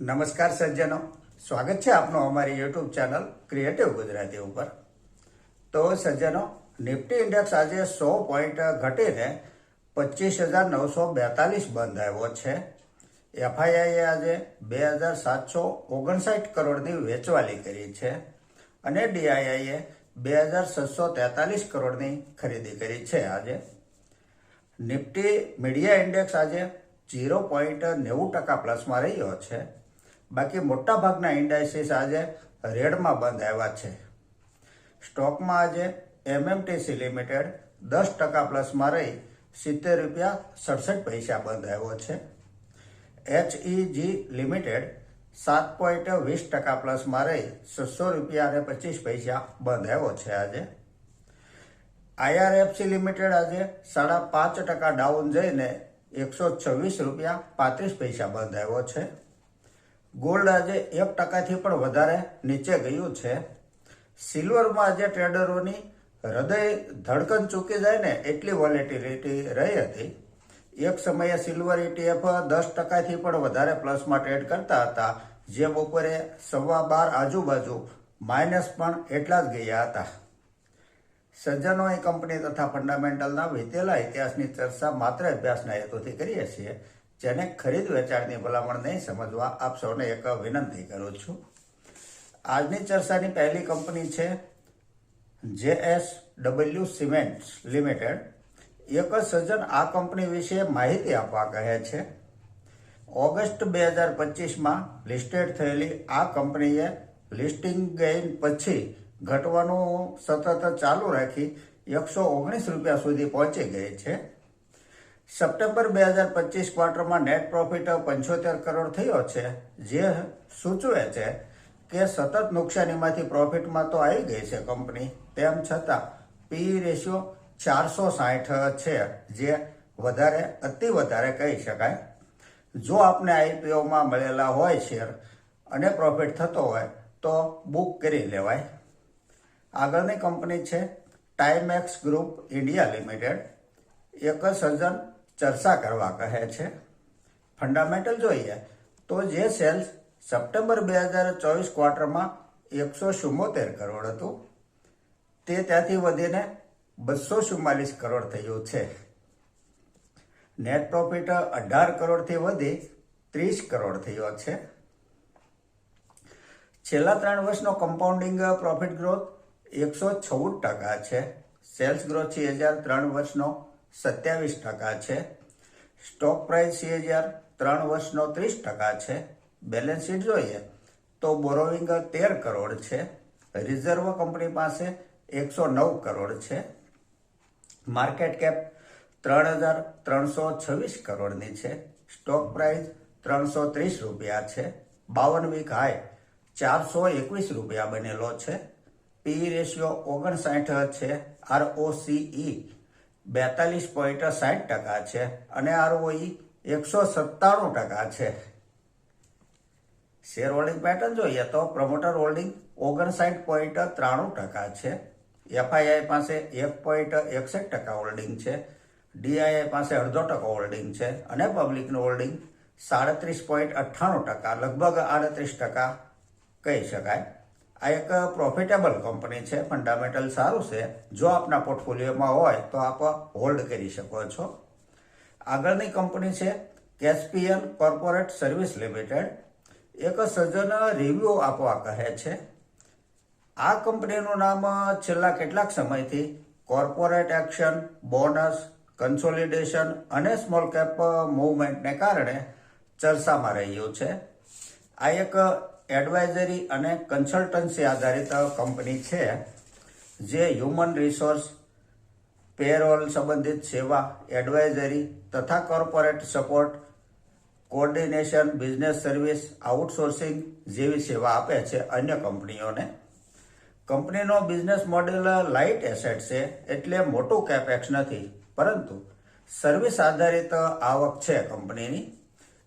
નમસ્કાર સજ્જનો. સ્વાગત છે આપનું અમારી યુટ્યુબ ચેનલ ક્રિએટિવ ગુજરાતી ઉપર. તો સજ્જનો, નિફ્ટી ઇન્ડેક્સ આજે સો પોઈન્ટ ઘટીને પચીસ હજાર નવસો બેતાલીસ બંધ આવ્યો છે. એફઆઈઆઈએ આજે બે હજાર સાતસો ઓગણસાઠ કરોડની વેચવાલી કરી છે અને ડીઆઈઆઈએ બે હજાર છસો તેતાલીસ કરોડની ખરીદી કરી છે આજે. નિફ્ટી મીડિયા ઇન્ડેક્સ આજે ઝીરો પોઈન્ટ નેવું ટકા પ્લસમાં રહ્યો છે. બાકી મોટાભાગના ઇન્ડાઇસીસ આજે રેડમાં બંધ આવ્યા છે. સ્ટોકમાં આજે એમએમટીસી લિમિટેડ દસ ટકા પ્લસમાં રહી સિત્તેર રૂપિયા સડસઠ પૈસા બંધ આવ્યો છે. એચઈજી લિમિટેડ સાત પોઈન્ટ વીસ ટકા પ્લસમાં રહી છસો રૂપિયા અને પચીસ પૈસા બંધ આવ્યો છે આજે. આઈઆરએફસી લિમિટેડ આજે સાડા પાંચ ટકા ડાઉન જઈને એકસો છવ્વીસ રૂપિયા પાંત્રીસ પૈસા બંધ આવ્યો છે. ગોલ્ડ આજે એક ટકાથી પણ વધારે નીચે ગયું છે. સિલ્વરમાં આજે ટ્રેડરોની હૃદય ધડકન ચૂકી જાય ને એટલી વોલેટિલિટી રહી હતી. એક સમયે સિલ્વર ઇટીએફ દસ ટકાથી પણ વધારે પ્લસમાં ટ્રેડ કરતા હતા, જે બપોરે સવા બાર આજુબાજુ માઇનસ પણ એટલા જ ગયા હતા. સજ્જનોએ કંપની તથા ફંડામેન્ટલના વીતેલા ઇતિહાસની ચર્ચા માત્ર અભ્યાસના હેતુથી કરીએ છીએ. જેને ખરીદ વેચાણની ભલામણ નહીં સમજવા આપ સૌને એક વિનંતી કરું છું. આજની ચર્ચાની પહેલી કંપની છે જેએસ ડબલ્યુ સિમેન્ટ લિમિટેડ. એક સજ્જન આ કંપની વિશે માહિતી આપવા કહે છે. ઓગસ્ટ બે હજાર પચીસમાં લિસ્ટેડ થયેલી આ કંપનીએ લિસ્ટિંગ ગેઇન પછી ઘટવાનું સતત ચાલુ રાખી એકસો ઓગણીસ રૂપિયા સુધી પહોંચી ગઈ છે. સપ્ટેમ્બર બે હજાર પચીસ ક્વાર્ટરમાં નેટ પ્રોફિટ પંચોતેર કરોડ થયો છે, જે સૂચવે છે કે સતત નુકસાનીમાંથી પ્રોફિટમાં તો આવી ગઈ છે કંપની તેમ છતાં પી રેશિયો ચારસો સાઠ છે, જે વધારે, અતિ વધારે કહી શકાય. જો આપને આઈપીઓમાં મળેલા હોય શેર અને પ્રોફિટ થતો હોય, તો બુક કરી લેવાય. આગળની કંપની છે ટાઈમેક્સ ગ્રુપ ઇન્ડિયા લિમિટેડ એક સર્જન ચર્ચા કરવા કહે છે. ફંડામેન્ટલ જોઈએ તો જે સેલ્સ સપ્ટેમ્બર બે હજાર ચોવીસ ક્વાર્ટરમાં એકસો ચુમ્મોતેર કરોડ હતું. તે ત્યાંથી વધીને બસો ચુમ્માલીસ કરોડ થયું છે. નેટ પ્રોફિટ અઢાર કરોડથી વધી ત્રીસ કરોડ થયો છે. છેલ્લા ત્રણ વર્ષનો કમ્પાઉન્ડિંગ પ્રોફિટ ગ્રોથ એકસો ચૌદ ટકા છે. સેલ્સ ગ્રોથ છે હજાર ત્રણ વર્ષનો સત્યાવીસ ટકા છે. સ્ટોક પ્રાઇસ સીએજીઆર ત્રણ વર્ષનો ત્રીસ ટકા છે. બેલેન્સ શીટ જોઈએ તો બોરોવિંગ તેર કરોડ છે. રિઝર્વ કંપની પાસે એકસો નવ કરોડ છે. માર્કેટ કેપ ત્રણ હજાર ત્રણસો છવ્વીસ કરોડની છે. સ્ટોક પ્રાઇસ ત્રણસો ત્રીસ રૂપિયા છે. બાવન વીક હાઈ ચારસો એકવીસ રૂપિયા બનેલો છે. પી રેશિયો ઓગણસાઠ છે. આરઓસીઈ બેતાલીસ પોઈન્ટ સાઠ ટકા છે અને આરઓઈ એકસો સત્તાણું ટકા છે. શેર હોલ્ડિંગ પેટર્ન જોઈએ તો પ્રમોટર હોલ્ડિંગ ઓગણસાઠ પોઈન્ટ ત્રાણું ટકા છે. એફઆઈઆઈ પાસે એક પોઈન્ટ એકસઠ ટકા હોલ્ડિંગ છે. ડીઆઈઆઈ પાસે અડધો ટકા હોલ્ડિંગ છે અને પબ્લિકનું હોલ્ડિંગ સાડત્રીસ પોઈન્ટ અઠ્ઠાણું ટકા, લગભગ આડત્રીસ ટકા કહી શકાય. આ એક પ્રોફિટેબલ કંપની છે ફંડામેન્ટલ સારું છે. જો આપના પોર્ટફોલિયોમાં હોય તો આપ હોલ્ડ કરી શકો છો. આગળની કંપની છે કેસ્પિયન કોર્પોરેટ સર્વિસ લિમિટેડ એક સજ્જન રિવ્યુ આપવા કહે છે. આ કંપનીનું નામ છેલ્લા કેટલાક સમયથી કોર્પોરેટ એક્શન બોનસ કન્સોલિડેશન અને સ્મોલ કેપ મૂવમેન્ટને કારણે ચર્ચામાં રહ્યું છે. આ એક એડવાઇઝરી અને કન્સલ્ટન્સી આધારિત કંપની છે, જે હ્યુમન રિસોર્સ, પેરોલ સંબંધિત સેવા, એડવાઇઝરી તથા corporate support, coordination, business service, outsourcing જેવી સેવા આપે છે અન્ય કંપનીઓને. કંપનીનો બિઝનેસ મોડેલ લાઇટ એસેટ છે એટલે મોટું કેપેક્સ નથી, પરંતુ સર્વિસ આધારિત આવક છે કંપનીની.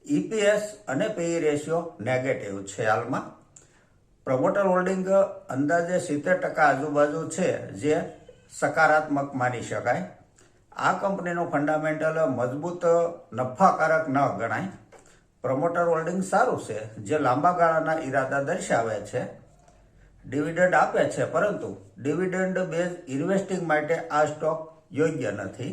ઈપીએસ અને પેઈ રેશિયો નેગેટિવ છે હાલમાં. પ્રમોટર હોલ્ડિંગ અંદાજે સિત્તેર ટકા આજુબાજુ છે, જે સકારાત્મક માની શકાય. આ કંપનીનું ફંડામેન્ટલ મજબૂત નફાકારક ન ગણાય. પ્રમોટર હોલ્ડિંગ સારું છે, જે લાંબા ગાળાના ઈરાદા દર્શાવે છે. ડિવિડન્ડ આપે છે, પરંતુ ડિવિડન્ડ બેઝ ઇન્વેસ્ટિંગ માટે આ સ્ટોક યોગ્ય નથી.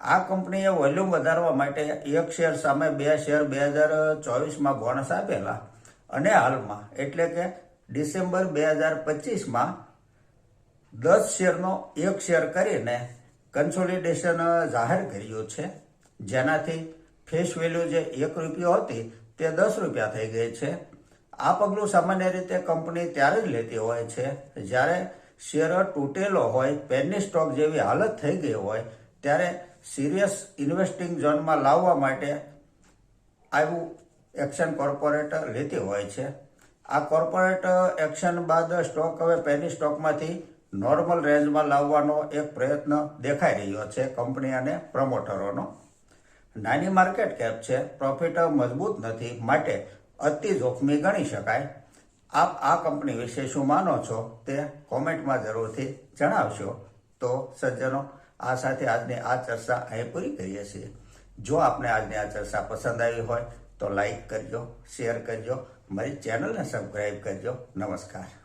આ કંપનીએ વોલ્યુમ વધારવા માટે એક શેર સામે બે શેર બે હજાર ચોવીસમાં બોનસ આપેલા અને હાલમાં, એટલે કે ડિસેમ્બર બે હજાર પચીસમાં દસ શેરનો એક શેર કરીને કન્સોલિડેશન જાહેર કર્યું છે. જેનાથી ફેસ વેલ્યુ જે એક રૂપિયો હતી તે દસ રૂપિયા થઈ ગઈ છે. આ પગલું સામાન્ય રીતે કંપની ત્યારે જ લેતી હોય છે. જ્યારે શેર તૂટેલો હોય પેની સ્ટોક જેવી હાલત થઈ ગઈ હોય, ત્યારે સિરિયસ ઇન્વેસ્ટિંગ ઝોનમાં લાવવા માટે આવું એક્શન કોર્પોરેટ લેતી હોય છે. આ કોર્પોરેટ એક્શન બાદ સ્ટોક હવે પેની સ્ટોકમાંથી નોર્મલ રેન્જમાં લાવવાનો એક પ્રયત્ન દેખાઈ રહ્યો છે કંપની અને પ્રમોટરોનો. નાની માર્કેટ કેપ છે, પ્રોફિટ મજબૂત નથી, માટે અતિ જોખમી ગણી શકાય. આપ આ કંપની વિશે શું માનો છો તે કોમેન્ટમાં જરૂરથી જણાવશો. તો સજ્જનો આ સાથે આજની આ ચર્ચા અહીં પૂરી કરીએ છીએ. જો આપને આજની આ ચર્ચા પસંદ આવી હોય તો લાઈક કરજો, શેર કરજો મારી ચેનલને સબસ્ક્રાઈબ કરજો. નમસ્કાર.